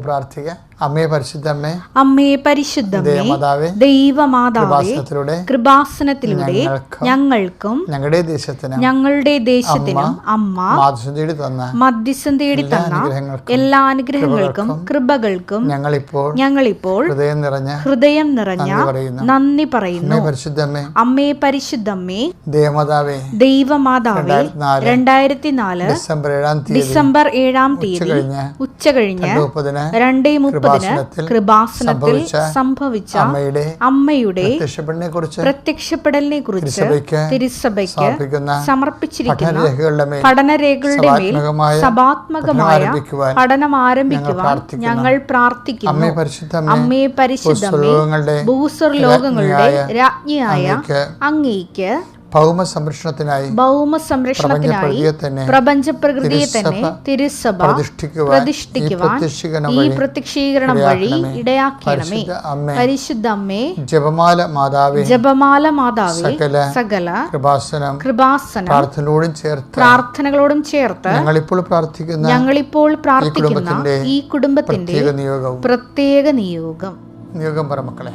പ്രാർത്ഥിക്കാം. അമ്മേ പരിശുദ്ധ അമ്മേ അമ്മേ പരിശുദ്ധമേ ദേവമാതാവേ കൃപാസനത്തിലൂടെ ഞങ്ങൾക്കും ഞങ്ങളുടെ ദേശത്തിന് ഞങ്ങളുടെ ദേശത്തിനും അമ്മ മാതൃ തേടി തന്ന മധ്യസ്ഥം തേടി തന്ന എല്ലാ അനുഗ്രഹങ്ങൾക്കും കൃപകൾക്കും ഞങ്ങളിപ്പോൾ ഞങ്ങളിപ്പോൾ ഹൃദയം നിറഞ്ഞ ഹൃദയം നിറഞ്ഞ നന്ദി പറയുന്നു. പരിശുദ്ധമ്മേ അമ്മേ പരിശുദ്ധ അമ്മേ അമ്മേ പരിശുദ്ധമ്മേ ദേവമാതാവേ ദൈവമാതാവേ രണ്ടായിരത്തി നാല് ഡിസംബർ ഏഴാം തീയതി ഡിസംബർ ഏഴാം തീയതി കഴിഞ്ഞ് ഉച്ചകഴിഞ്ഞ് മുപ്പതിന് രണ്ടേ മുപ്പതിന് കൃപാസനത്തിൽ സംഭവിച്ച അമ്മയുടെ പ്രത്യക്ഷപ്പെടലിനെ കുറിച്ച് തിരുസഭയ്ക്ക് സമർപ്പിച്ചിരിക്കുന്ന പഠനരേഖകളുടെ മേൽ സഭാത്മകമായ പഠനം ആരംഭിക്കുവാൻ ഞങ്ങൾ പ്രാർത്ഥിക്കുന്നു. അമ്മയെ അമ്മേ പരിശുദ്ധ ഭൂസ്വർ ലോകങ്ങളുടെ രാജ്ഞിയായ അങ്ങേക്ക് ഭൗമ സംരക്ഷണത്തിനായി ഭൗമ സംരക്ഷണത്തിനായി പ്രപഞ്ച പ്രകൃതിയെ തന്നെ തിരുസഭ പ്രതിഷ്ഠിക്കുവാൻ ഈ പ്രത്യക്ഷീകരണം വഴി ഇടയാക്കണമേ. പരിശുദ്ധ അമ്മേ. ജപമാല മാതാവേ. ജപമാല മാതാവേ. സകല സകല കൃപാസനം കൃപാസനം പ്രാർത്ഥനയോടും ചേർത്ത് പ്രാർത്ഥനകളോടും ചേർത്ത് ഞങ്ങളിപ്പോൾ പ്രാർത്ഥിക്കുന്ന ഞങ്ങളിപ്പോൾ പ്രാർത്ഥിക്കുന്ന ഈ കുടുംബത്തിന്റെ പ്രത്യേക നിയോഗം പ്രത്യേക നിയോഗം. നിയോഗം പറ മക്കളെ.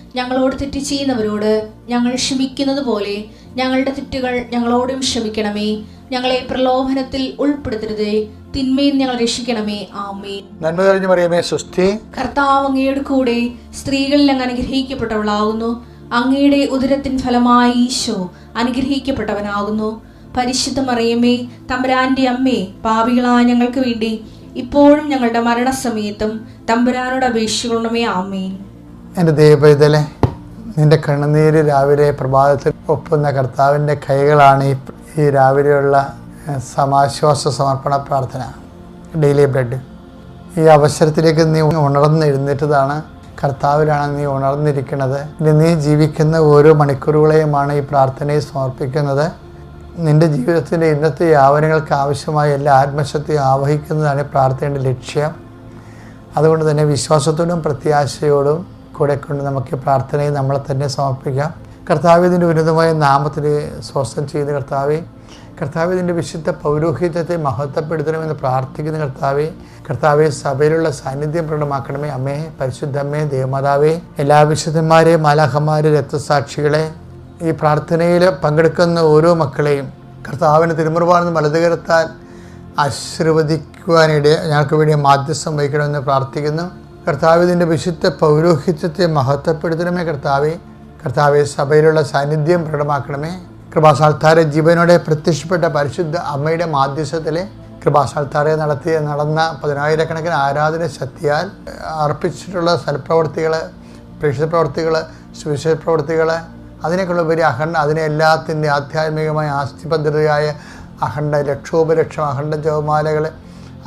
ഞങ്ങളോട് തെറ്റ് ചെയ്യുന്നവരോട് ഞങ്ങൾ ക്ഷമിക്കുന്നത് പോലെ ഞങ്ങളുടെ തെറ്റുകൾ ഞങ്ങളോടും ക്ഷമിക്കണമേ. ഞങ്ങളെ പ്രലോഭനത്തിൽ ഉൾപ്പെടുത്തരുത്. തിന്മയിൽ ഞങ്ങൾ രക്ഷിക്കണമേ. ആമേ നന്മ കഴിഞ്ഞു പറയുമേ സുസ്ഥി കർത്താവ് അങ്ങയുടെ കൂടെ സ്ത്രീകളിൽ അങ്ങ് അനുഗ്രഹിക്കപ്പെട്ടവളാകുന്നു. അങ്ങയുടെ ഉദരത്തിൻ ഫലമായി ഈശോ അനുഗ്രഹിക്കപ്പെട്ടവനാകുന്നു. പരിശുദ്ധ മറിയമേ തമ്പുരാന്റെ അമ്മേ പാപികളായ ഞങ്ങൾക്ക് വേണ്ടി ഇപ്പോഴും ഞങ്ങളുടെ മരണസമയത്തും തമ്പുരാനോട് അപേക്ഷിക്കണമേ ആമേൻ. എന്റെ ദൈവപൈതലെ നിന്റെ കണ്ണുനീര് രാവിലെ പ്രഭാതത്തിൽ ഒപ്പുന്ന കർത്താവിന്റെ കൈകളാണ് ഈ ഈ രാവിലെയുള്ള സമാശ്വാസ സമർപ്പണ പ്രാർത്ഥന ഡെയിലി ബ്രെഡ്. ഈ അവസരത്തിലേക്ക് നീ ഉണർന്ന് എഴുന്നേറ്റതാണ് കർത്താവിലാണ് നീ ഉണർന്നിരിക്കുന്നത്. ഇനി നീ ജീവിക്കുന്ന ഓരോ മണിക്കൂറുകളെയുമാണ് ഈ പ്രാർത്ഥനയെ സമർപ്പിക്കുന്നത്. നിന്റെ ജീവിതത്തിന്റെ ഇന്നത്തെ യാവനങ്ങൾക്ക് ആവശ്യമായ എല്ലാ ആത്മശക്തിയും ആവഹിക്കുന്നതാണ് പ്രാർത്ഥനയുടെ ലക്ഷ്യം. അതുകൊണ്ട് തന്നെ വിശ്വാസത്തോടും പ്രത്യാശയോടും കൂടെ കൊണ്ട് നമുക്ക് പ്രാർത്ഥനയും നമ്മളെ തന്നെ സമർപ്പിക്കാം. കർത്താവിന്റെ ഉന്നതമായ നാമത്തിന് സ്വസ്ഥം ചെയ്യുന്ന കർത്താവെ കർത്താവിന്റെ വിശുദ്ധ പൗരോഹിത്യത്തെ മഹത്വപ്പെടുത്തണമെന്ന് പ്രാർത്ഥിക്കുന്ന കർത്താവെ കർത്താവെ സഭയിലുള്ള സാന്നിധ്യം പ്രകടമാക്കണമേ. അമ്മേ പരിശുദ്ധമ്മേ ദേവമാതാവേ എല്ലാ വിശുദ്ധന്മാരെ മാലാഹന്മാരെ രക്തസാക്ഷികളെ ഈ പ്രാർത്ഥനയിൽ പങ്കെടുക്കുന്ന ഓരോ മക്കളെയും കർത്താവിന് തിരുമുറവാണെന്ന് വലതുകരത്താൽ ആശീർവദിക്കുവാനിടെ ഞങ്ങൾക്ക് വേണ്ടി മാധ്യസ്ഥം വഹിക്കണമെന്ന് പ്രാർത്ഥിക്കുന്നു. കർത്താവ് ഇതിന്റെ വിശുദ്ധ പൗരോഹിത്യത്തെ മഹത്വപ്പെടുത്തണമേ കർത്താവെ. കർത്താവെ സഭയിലുള്ള സാന്നിധ്യം പ്രകടമാക്കണമേ. കൃപാസാൽത്താര ജീവനോടെ പ്രത്യക്ഷപ്പെട്ട പരിശുദ്ധ അമ്മയുടെ മാധ്യസ്ഥത്തിലെ കൃപാസാൽത്താരെ നടത്തിയ നടന്ന പതിനായിരക്കണക്കിന് ആരാധന ശക്തിയാൽ അർപ്പിച്ചിട്ടുള്ള സൽപ്രവർത്തികൾ പ്രേക്ഷിത പ്രവർത്തികൾ സുവിശേഷ പ്രവർത്തികൾ അതിനേക്കുള്ള ഉപരി അഖണ്ഡ അതിനെ എല്ലാത്തിന്റെ ആധ്യാത്മികമായ ആസ്തിഭദ്രതയായ അഖണ്ഡ ലക്ഷോപലക്ഷം അഖണ്ഡ ജപമാലകൾ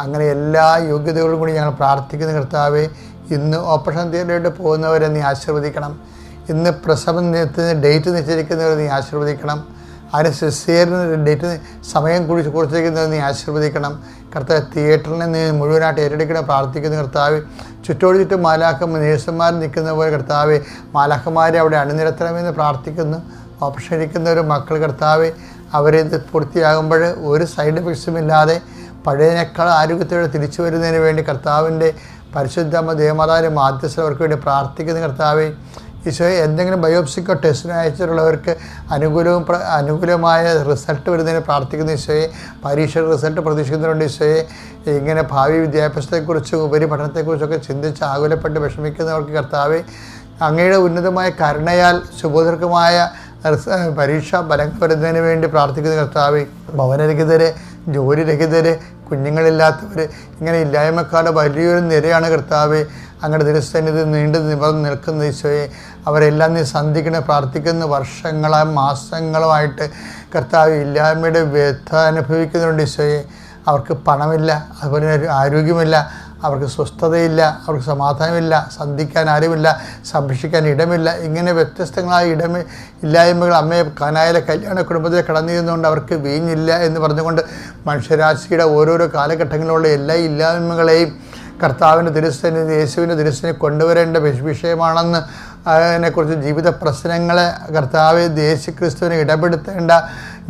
അങ്ങനെ എല്ലാ യോഗ്യതകളും കൂടി ഞങ്ങൾ പ്രാർത്ഥിക്കുന്ന കർത്താവെ. ഇന്ന് ഓപ്പറേഷൻ തിയേറ്ററിലോട്ട് പോകുന്നവരെ നീ ആശീർവദിക്കണം. ഇന്ന് പ്രസവം ഡേറ്റ് നിശ്ചയിക്കുന്നവരെ നീ ആശീർവദിക്കണം. അതിന് സിസേറിന് ഡേറ്റ് സമയം കുറിച്ച് കുറിച്ചിരിക്കുന്നത് നീ ആശീർവദിക്കണം. കർത്താവ് തിയേറ്ററിനെ നീ മുഴുവനായിട്ട് ഏറ്റെടുക്കണം പ്രാർത്ഥിക്കുന്ന കർത്താവ്. ചുറ്റോട് ചുറ്റും മാലാക്കം നേഴ്സുമാർ നിൽക്കുന്ന പോലെ കർത്താവ് മാലാക്കന്മാരെ അവിടെ അണിനിരത്തണമെന്ന് പ്രാർത്ഥിക്കുന്നു. ഓപ്പറേഷൻ ഇരിക്കുന്ന ഒരു മക്കൾ കർത്താവ് അവരിത് പൂർത്തിയാകുമ്പോൾ ഒരു സൈഡ് എഫക്ട്സും ഇല്ലാതെ പഴയതിനേക്കാൾ ആരോഗ്യത്തോടെ തിരിച്ചു വരുന്നതിന് വേണ്ടി കർത്താവിന്റെ പരിശുദ്ധമ്മ ദേവമാതാവിന്റെ മാധ്യസ്ഥ അവർക്ക് വേണ്ടി പ്രാർത്ഥിക്കുന്ന കർത്താവെ ഈശോയെ എന്തെങ്കിലും ബയോപ്സിക്കോ ടെസ്റ്റിനോ അയച്ചിട്ടുള്ളവർക്ക് അനുകൂലവും അനുകൂലമായ റിസൾട്ട് വരുന്നതിന് പ്രാർത്ഥിക്കുന്ന ഈശോയെ. പരീക്ഷ റിസൾട്ട് പ്രതീക്ഷിക്കുന്നുണ്ട് ഈശോയെ. ഇങ്ങനെ ഭാവി വിദ്യാഭ്യാസത്തെക്കുറിച്ചും ഉപരിപഠനത്തെക്കുറിച്ചൊക്കെ ചിന്തിച്ച് ആകുലപ്പെട്ട് വിഷമിക്കുന്നവർക്ക് കർത്താവെ അങ്ങയുടെ ഉന്നതമായ കരുണയാൽ സുബോധർക്കമായ പരീക്ഷ ഫലങ്ങൾ വരുന്നതിന് വേണ്ടി പ്രാർത്ഥിക്കുന്ന കർത്താവെ ഭവനരഹിതരെ ജോലിരഹിതര് കുഞ്ഞുങ്ങളില്ലാത്തവർ ഇങ്ങനെ ഇല്ലായ്മക്കാരുടെ വലിയൊരു നിരയാണ് കർത്താവ്. അങ്ങയുടെ തിരുസന്നിധി നീണ്ടു നിവർന്ന് നിൽക്കുന്ന ഈശോയെ അവരെല്ലാം നീ സന്ധിക്കണ പ്രാർത്ഥിക്കുന്ന വർഷങ്ങളും മാസങ്ങളുമായിട്ട് കർത്താവ് ഇല്ലായ്മയുടെ വ്യഥ അനുഭവിക്കുന്നുണ്ട് ഈശോയെ. അവർക്ക് പണമില്ല അതുപോലെ ആരോഗ്യമില്ല അവർക്ക് സ്വസ്ഥതയില്ല അവർക്ക് സമാധാനമില്ല സന്ധിക്കാൻ ആരുമില്ല സംരക്ഷിക്കാൻ ഇടമില്ല. ഇങ്ങനെ വ്യത്യസ്തങ്ങളായ ഇടമ ഇല്ലായ്മകൾ അമ്മയെ കാനായാലെ കല്യാണ കുടുംബത്തിൽ കടന്നിരുന്നുകൊണ്ട് അവർക്ക് വീഞ്ഞില്ല എന്ന് പറഞ്ഞുകൊണ്ട് മനുഷ്യരാശിയുടെ ഓരോരോ കാലഘട്ടങ്ങളിലുള്ള എല്ലാ ഇല്ലായ്മകളെയും കർത്താവിന്റെ തിരുസ്ഥനി യേശുവിന്റെ തിരുസ്ഥനി കൊണ്ടുവരേണ്ട വിഷ- വിഷയമാണെന്ന് അതിനെക്കുറിച്ച് ജീവിത പ്രശ്നങ്ങളെ കർത്താവ് യേശു ക്രിസ്തുവിനെ ഇടപെടുത്തേണ്ട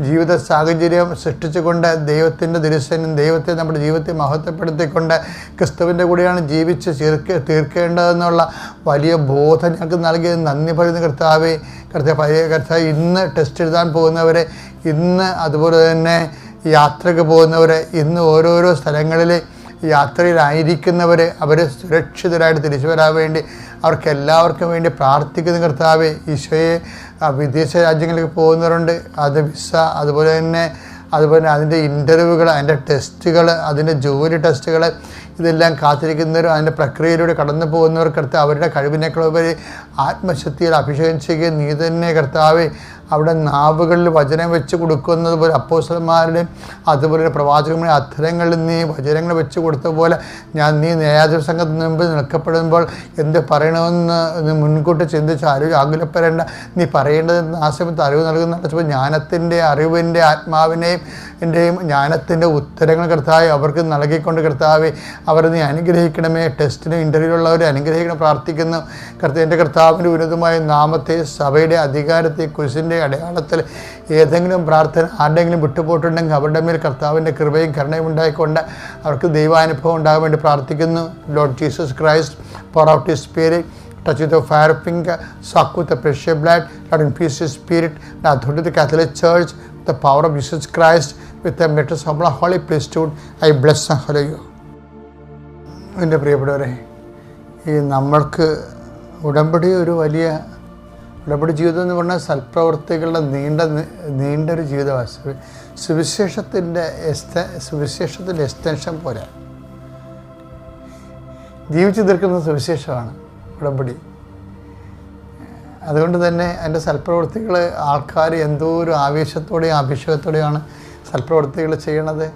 ജീവിത സാഹചര്യം സൃഷ്ടിച്ചുകൊണ്ട് ദൈവത്തിന്റെ തിരുസനും ദൈവത്തെ നമ്മുടെ ജീവിതത്തെ മഹത്വപ്പെടുത്തിക്കൊണ്ട് ക്രിസ്തുവിന്റെ കൂടെയാണ് ജീവിച്ച് തീർക്ക തീർക്കേണ്ടതെന്നുള്ള വലിയ ബോധം ഞങ്ങൾക്ക് നൽകിയത്. നന്ദി പറയുന്ന കർത്താവെ. കർത്താവ് കർത്താവ് ഇന്ന് ടെസ്റ്റ് എഴുതാൻ പോകുന്നവരെ ഇന്ന് അതുപോലെ തന്നെ യാത്രയ്ക്ക് പോകുന്നവരെ ഇന്ന് ഓരോരോ സ്ഥലങ്ങളിൽ യാത്രയിലായിരിക്കുന്നവർ അവർ സുരക്ഷിതരായിട്ട് തിരിച്ചു വരാൻ വേണ്ടി അവർക്ക് എല്ലാവർക്കും വേണ്ടി പ്രാർത്ഥിക്കുന്ന കർത്താവ് ഈശോയെ വിദേശ രാജ്യങ്ങളിലേക്ക് പോകുന്നവരുണ്ട്. അത് വിസ അതുപോലെ തന്നെ അതുപോലെ അതിന്റെ ഇന്റർവ്യൂകൾ അതിന്റെ ടെസ്റ്റുകൾ അതിന്റെ ജോലി ടെസ്റ്റുകൾ ഇതെല്ലാം കാത്തിരിക്കുന്നവരും അതിന്റെ പ്രക്രിയയിലൂടെ കടന്നു പോകുന്നവർ അവരുടെ കഴിവിനേക്കാളുപരി ആത്മശക്തിയിൽ അഭിഷേകം ചെയ്യുകയും നീ തന്നെ കർത്താവെ അവിടെ നാവുകളിൽ വചനം വെച്ച് കൊടുക്കുന്നത് പോലെ അപ്പോസന്മാരുടെയും അതുപോലെ പ്രവാചകന്മാരുടെ അധരങ്ങളിൽ നീ വചനങ്ങൾ വെച്ച് കൊടുത്ത പോലെ ഞാൻ നീ ന്യായാധിപ സംഘത്തിന് മുമ്പിൽ നിൽക്കപ്പെടുമ്പോൾ എന്ത് പറയണമെന്ന് മുൻകൂട്ടി ചിന്തിച്ച് അറിവ് ആകുലപ്പെടേണ്ട. നീ പറയേണ്ടതെന്ന് ആ സമയത്ത് അറിവ് നൽകുന്ന ജ്ഞാനത്തിന്റെ അറിവിന്റെ ആത്മാവിനെയും എന്റെയും ജ്ഞാനത്തിന്റെ ഉത്തരങ്ങൾ കർത്താവ് അവർക്ക് നൽകിക്കൊണ്ട് കർത്താവെ അവർ നീ അനുഗ്രഹിക്കണമേ. ടെസ്റ്റിനും ഇന്റർവ്യൂലുള്ളവരെ അനുഗ്രഹിക്കണം. പ്രാർത്ഥിക്കുന്നു. കർത്ത എന്റെ കർത്താവിന്റെ ഉന്നതമായ നാമത്തെ സഭയുടെ അധികാരത്തെ കുരിശിന്റെ അടയാളത്തിൽ ഏതെങ്കിലും പ്രാർത്ഥന ആരുടെങ്കിലും വിട്ടുപോയിട്ടുണ്ടെങ്കിൽ അവരുടെ മേൽ കർത്താവിന്റെ കൃപയും കരുണയും ഉണ്ടായിക്കൊണ്ട് അവർക്ക് ദൈവാനുഭവം ഉണ്ടാകാൻ വേണ്ടി പ്രാർത്ഥിക്കുന്നു. Lord Jesus Christ pour out his spirit touch with the fire finger suck with the precious blood Lord infuse his spirit. Authority of the the power of Jesus Christ with the matters of the holy priesthood I bless and you. എന്റെ പ്രിയപ്പെട്ടവരെ ഈ നമ്മൾക്ക് ഉടമ്പടി ഒരു വലിയ ഉടമ്പടി ജീവിതം എന്ന് പറഞ്ഞാൽ സൽപ്രവർത്തികളുടെ നീണ്ട നീണ്ട ഒരു ജീവിതമാണ്. സുവി- സുവിശേഷത്തിന്റെ എക്സ്റ്റ സുവിശേഷത്തിന്റെ എക്സ്റ്റൻഷൻ പോലെ ജീവിച്ചു തീർക്കുന്ന സുവിശേഷമാണ് ഉടമ്പടി. അതുകൊണ്ട് തന്നെ എന്റെ സൽപ്രവൃത്തികൾ ആൾക്കാർ എന്തോ ഒരു ആവേശത്തോടെയും അഭിഷേകത്തോടെയാണ് സൽപ്രവൃത്തികൾ ചെയ്യണത്.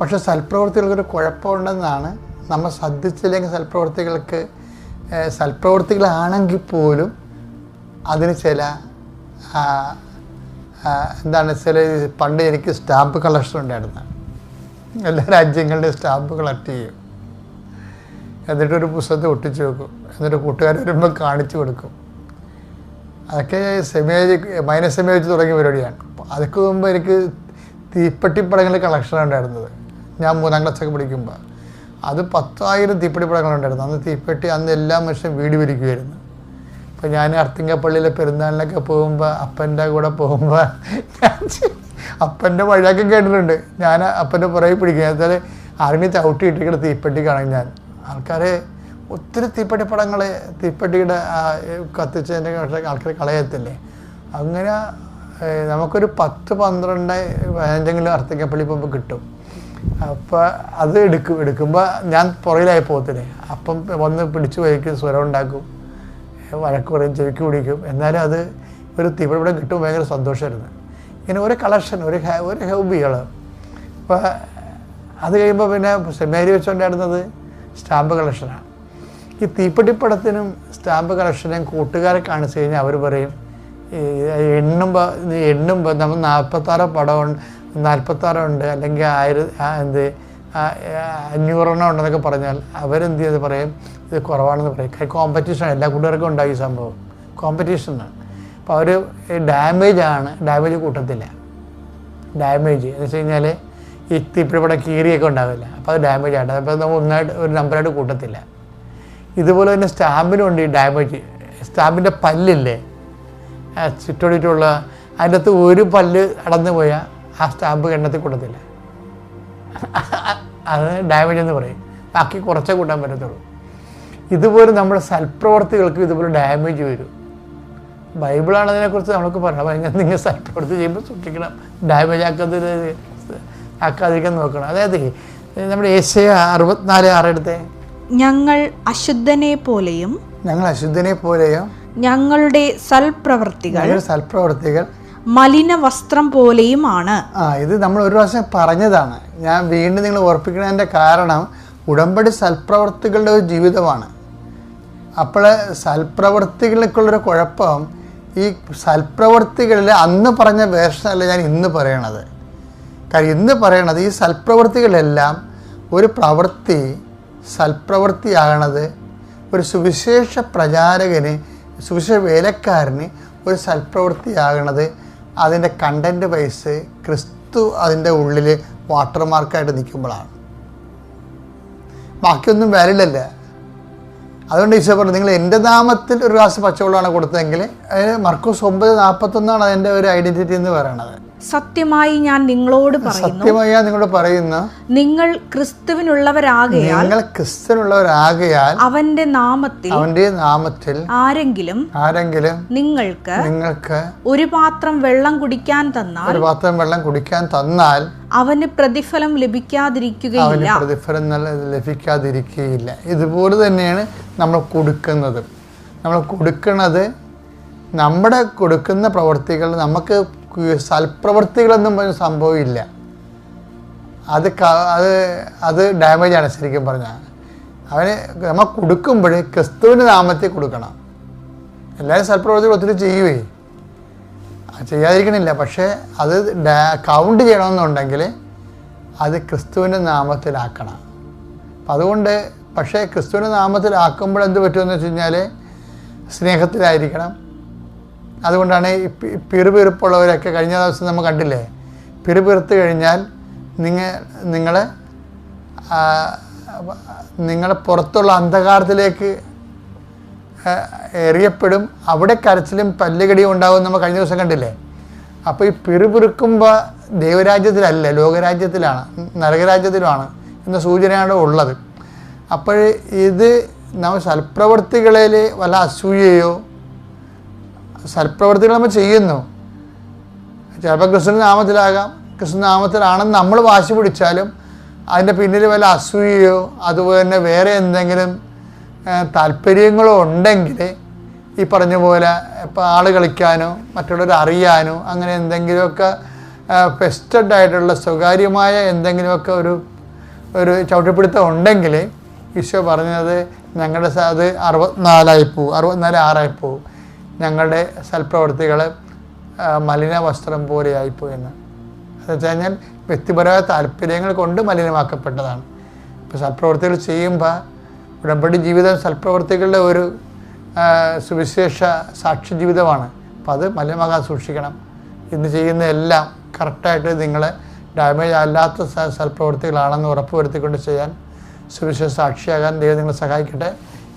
പക്ഷേ സൽപ്രവൃത്തികൾക്കൊരു കുഴപ്പമുണ്ടെന്നാണ് നമ്മൾ ശ്രദ്ധിച്ചില്ലെങ്കിൽ സൽപ്രവൃത്തികൾക്ക് സൽപ്രവൃത്തികളാണെങ്കിൽ പോലും അതിന് ചില എന്താണ് ചില പണ്ട് എനിക്ക് സ്റ്റാമ്പ് കളക്ഷൻ ഉണ്ടായിരുന്നു. എല്ലാ രാജ്യങ്ങളുടെയും സ്റ്റാമ്പ് കളക്ട് ചെയ്യും. എന്നിട്ടൊരു പുസ്തകത്തെ ഒട്ടിച്ചു വെക്കും. എന്നിട്ട് കൂട്ടുകാർ വരുമ്പോൾ കാണിച്ചു കൊടുക്കും. അതൊക്കെ സെമേജ് മൈനസ് സെമേജ് തുടങ്ങിയ പരിപാടിയാണ്. അതൊക്കെ മുമ്പ് എനിക്ക് തീപ്പെട്ടി പടങ്ങൾ കളക്ഷൻ ഉണ്ടായിരുന്നത്. ഞാൻ മൂന്നാം ക്ലാസ്സൊക്കെ പഠിക്കുമ്പോൾ അത് പത്തായിരം തീപ്പെട്ടി പടങ്ങളുണ്ടായിരുന്നു അന്ന് തീപ്പെട്ടി അന്ന് എല്ലാ മനുഷ്യരും വീട് വിരിക്കുമായിരുന്നു അപ്പോൾ ഞാൻ അർത്തിങ്കപ്പള്ളിയിലെ പെരുന്നാളിനൊക്കെ പോകുമ്പോൾ അപ്പന്റെ കൂടെ പോകുമ്പോൾ ഞാൻ അപ്പന്റെ വഴിയൊക്കെ കേട്ടിട്ടുണ്ട്. ഞാൻ അപ്പന്റെ പുറകെ പിടിക്കുക. എന്നുവെച്ചാൽ ആരെങ്കിലും ചവിട്ടി ഇട്ടിട്ട് തീപ്പെട്ടി കാണും ഞാൻ. ആൾക്കാർ ഒത്തിരി തീപ്പെട്ടി പടങ്ങൾ തീപ്പെട്ടിയുടെ കത്തിച്ചതിന്റെ ആൾക്കാർ കളയത്തില്ലേ? അങ്ങനെ നമുക്കൊരു പത്ത് പന്ത്രണ്ട് പതിനഞ്ചെങ്കിലും അർത്തിക്കപ്പള്ളി പോകുമ്പോൾ കിട്ടും. അപ്പോൾ അത് എടുക്കും എടുക്കുമ്പോൾ ഞാൻ പുറകിലായി പോകത്തില്ലേ? അപ്പം വന്ന് പിടിച്ചു വഴിക്ക് സ്വരം ഉണ്ടാക്കും വഴക്ക് പറയും ചെവിക്ക് പിടിക്കും. എന്നാലും അത് ഒരു തീവ്രവിടെ കിട്ടും ഭയങ്കര സന്തോഷമായിരുന്നു ഇങ്ങനെ ഒരു കളക്ഷൻ ഒരു ഒരു ഹോബികൾ അപ്പോൾ അത് കഴിയുമ്പോൾ പിന്നെ സെമിനാരി വെച്ചുകൊണ്ടായിരുന്നത് സ്റ്റാമ്പ് കളക്ഷനാണ്. ഈ തീപ്പെട്ടിപ്പടത്തിനും സ്റ്റാമ്പ് കളക്ഷനും കൂട്ടുകാരെ കാണിച്ചു കഴിഞ്ഞാൽ അവർ പറയും എണ്ണും എണ്ണുമ്പോൾ എണ്ണുമ്പോൾ നമ്മൾ നാൽപ്പത്താറ് പടമുണ്ട് നാൽപ്പത്താറുണ്ട് അല്ലെങ്കിൽ ആയിരം എന്ത് അഞ്ഞൂറെണ്ണം ഉണ്ടെന്നൊക്കെ പറഞ്ഞാൽ അവരെന്ത് ചെയ്ത് പറയും ഇത് കുറവാണെന്ന് പറയും. കോമ്പറ്റീഷൻ എല്ലാ കൂട്ടുകാർക്കും ഉണ്ടായി സംഭവം. കോമ്പറ്റീഷനാണ് അപ്പോൾ അവർ ഡാമേജ് ആണ് ഡാമേജ് കൂട്ടത്തില്ല. ഡാമേജ് എന്ന് വെച്ച് കഴിഞ്ഞാൽ ഈ തീപ്പിടിപ്പടം കീറിയൊക്കെ ഉണ്ടാവില്ല. അപ്പോൾ അത് ഡാമേജ് ആണ് അപ്പോൾ നമ്മൾ ഒന്നായിട്ട് ഒരു നമ്പറായിട്ട് കൂട്ടത്തില്ല. ഇതുപോലെ തന്നെ സ്റ്റാമ്പിനുണ്ട് ഈ ഡാമേജ് സ്റ്റാമ്പിന്റെ പല്ലില്ലേ? ചുറ്റോടിയിട്ടുള്ള അതിന്റെ അകത്ത് ഒരു പല്ല് അടന്നു പോയാൽ ആ സ്റ്റാമ്പ് എണ്ണത്തിൽ കൂട്ടത്തില്ല അത് ഡാമേജ് എന്ന് പറയും. ബാക്കി കുറച്ചേ കൂട്ടാൻ പറ്റത്തുള്ളൂ. ഇതുപോലെ നമ്മുടെ സൽപ്രവർത്തികൾക്ക് ഇതുപോലെ ഡാമേജ് വരും. ബൈബിളാണ് അതിനെക്കുറിച്ച് നമുക്ക് പറയണം പറഞ്ഞാൽ നിങ്ങൾ സൽപ്രവർത്തി ചെയ്യുമ്പോൾ സൂക്ഷിക്കണം. ഡാമേജ് ആക്കാത്ത ആക്കാതിരിക്കാൻ നോക്കണം. അതായത് നമ്മുടെ ഏഷ്യ അറുപത്തിനാല് ആറെടുത്തെ ഞങ്ങൾ അശുദ്ധനെ പോലെയും ഞങ്ങൾ അശുദ്ധനെ പോലെയും ഞങ്ങളുടെ സൽപ്രവർത്തികൾ സൽപ്രവർത്തികൾ മലിന വസ്ത്രം പോലെയുമാണ് ആ ഇത് നമ്മൾ ഒരു പ്രാവശ്യം പറഞ്ഞതാണ്. ഞാൻ വീണ്ടും നിങ്ങൾ ഓർപ്പിക്കുന്നതിന്റെ കാരണം ഉടമ്പടി സൽപ്രവർത്തികളുടെ ഒരു ജീവിതമാണ്. അപ്പോൾ സൽപ്രവർത്തികൾക്കുള്ളൊരു കുഴപ്പം ഈ സൽപ്രവർത്തികളിൽ അന്ന് പറഞ്ഞ വേഷനല്ല ഞാൻ ഇന്ന് പറയണത്. കാര്യം ഇന്ന് പറയണത് ഈ സൽപ്രവർത്തികളെല്ലാം ഒരു പ്രവൃത്തി സൽപ്രവൃത്തിയാകണത് ഒരു സുവിശേഷ പ്രചാരകന് സുവിശേഷ വേലക്കാരന് ഒരു സൽപ്രവൃത്തിയാകണത് അതിന്റെ കണ്ടന്റ് വൈസ് ക്രിസ്തു അതിന്റെ ഉള്ളിൽ വാട്ടർമാർക്കായിട്ട് നിൽക്കുമ്പോഴാണ്. ബാക്കിയൊന്നും വാലിഡല്ല അതുകൊണ്ട് ഈശോ പറഞ്ഞു നിങ്ങൾ എന്റെ നാമത്തിൽ ഒരു ഗ്ലാസ് പച്ചവെള്ളമാണ് കൊടുത്തതെങ്കിൽ മർക്കോസ് ഒമ്പത് നാൽപ്പത്തൊന്നാണ് അതിന്റെ ഒരു ഐഡന്റിറ്റി എന്ന് പറയുന്നത് സത്യമായി ഞാൻ നിങ്ങളോട് പറയുന്നു. സത്യമായി ഞാൻ നിങ്ങളോട് പറയുന്നു നിങ്ങൾ ക്രിസ്തുവിനുള്ളവരാകയാൽ നിങ്ങൾ അവന്റെ നാമത്തിൽ അവന്റെ നാമത്തിൽ ആരെങ്കിലും ആരെങ്കിലും നിങ്ങൾക്ക് നിങ്ങൾക്ക് ഒരു പാത്രം വെള്ളം കുടിക്കാൻ തന്നാൽ ഒരു പാത്രം വെള്ളം കുടിക്കാൻ തന്നാൽ അവന് പ്രതിഫലം ലഭിക്കാതിരിക്കുകയില്ല. അവന് പ്രതിഫലം ലഭിക്കാതിരിക്കുകയില്ല. ഇതുപോലെ തന്നെയാണ് നമ്മൾ കൊടുക്കുന്നത്. നമ്മൾ കൊടുക്കുന്നത് നമ്മുടെ കൊടുക്കുന്ന പ്രവർത്തികൾ നമുക്ക് സൽപ്രവർത്തികളൊന്നും പറഞ്ഞ സംഭവമില്ല. അത് അത് അത് ഡാമേജാണ് ശരിക്കും പറഞ്ഞാൽ അവന് നമ്മൾ കൊടുക്കുമ്പോൾ ക്രിസ്തുവിന്റെ നാമത്തിൽ കൊടുക്കണം. എല്ലാവരും സൽപ്രവർത്തികൾ ഒത്തിരി ചെയ്യുവേ. അത് ചെയ്യാതിരിക്കണില്ല. പക്ഷേ അത് കൗണ്ട് ചെയ്യണമെന്നുണ്ടെങ്കിൽ അത് ക്രിസ്തുവിന്റെ നാമത്തിലാക്കണം. അപ്പം അതുകൊണ്ട് പക്ഷേ ക്രിസ്തുവിന്റെ നാമത്തിലാക്കുമ്പോൾ എന്ത് പറ്റുമെന്ന് വെച്ച് കഴിഞ്ഞാൽ സ്നേഹത്തിലായിരിക്കണം. അതുകൊണ്ടാണ് പിറുപിറുപ്പുള്ളവരൊക്കെ കഴിഞ്ഞ ദിവസം നമ്മൾ കണ്ടില്ലേ? പിറുപിറുത്ത് കഴിഞ്ഞാൽ നിങ്ങൾ നിങ്ങൾ നിങ്ങൾ പുറത്തുള്ള അന്ധകാരത്തിലേക്ക് എറിയപ്പെടും. അവിടെ കരച്ചിലും പല്ലുകടിയും ഉണ്ടാവും നമ്മൾ കഴിഞ്ഞ ദിവസം കണ്ടില്ലേ? അപ്പോൾ ഈ പിറുപിറുക്കുമ്പോൾ ദൈവരാജ്യത്തിലല്ല ലോകരാജ്യത്തിലാണ് നരകരാജ്യത്തിലുമാണ് എന്ന സൂചനയാണ് ഉള്ളത്. അപ്പോൾ ഇത് നമ്മൾ സൽപ്രവർത്തികളിൽ വല്ല അസൂയയോ സൽപ്രവർത്തികൾ നമ്മൾ ചെയ്യുന്നു. ചിലപ്പോൾ കൃഷ്ണൻ നാമത്തിലാകാം. കൃഷ്ണൻ നാമത്തിലാണെന്ന് നമ്മൾ വാശി പിടിച്ചാലും അതിന്റെ പിന്നിൽ വല്ല അസൂയയോ അതുപോലെ തന്നെ വേറെ എന്തെങ്കിലും താല്പര്യങ്ങളോ ഉണ്ടെങ്കിൽ ഈ പറഞ്ഞ പോലെ ഇപ്പോൾ ആൾ കളിക്കാനോ മറ്റുള്ളവർ അറിയാനോ അങ്ങനെ എന്തെങ്കിലുമൊക്കെ ഫെസ്റ്റഡ് ആയിട്ടുള്ള സ്വകാര്യമായ എന്തെങ്കിലുമൊക്കെ ഒരു ഒരു ചവിട്ടിപ്പിടുത്തം ഉണ്ടെങ്കിൽ ഈശോ പറഞ്ഞത് ഞങ്ങളുടെ അത് അറുപത്തിനാലായി പോവും. അറുപത്തിനാല് ആറായി പോവും. ഞങ്ങളുടെ സൽപ്രവർത്തികൾ മലിന വസ്ത്രം പോലെയായിപ്പോയെന്ന് എന്ന്. വെച്ച് കഴിഞ്ഞാൽ വ്യക്തിപരമായ താല്പര്യങ്ങൾ കൊണ്ട് മലിനമാക്കപ്പെട്ടതാണ്. ഇപ്പോൾ സൽപ്രവർത്തികൾ ചെയ്യുമ്പോൾ ഉടമ്പടി ജീവിതം സൽപ്രവർത്തികളുടെ ഒരു സുവിശേഷ സാക്ഷി ജീവിതമാണ്. അപ്പം അത് മലിനമാകാൻ സൂക്ഷിക്കണം. ഇന്ന് ചെയ്യുന്ന എല്ലാം കറക്റ്റായിട്ട് നിങ്ങൾ ഡാമേജ് അല്ലാത്ത സൽപ്രവർത്തികളാണെന്ന് ഉറപ്പുവരുത്തിക്കൊണ്ട് ചെയ്യാൻ സുവിശേഷ സാക്ഷിയാകാൻ ദൈവം നിങ്ങളെ സഹായിക്കട്ടെ.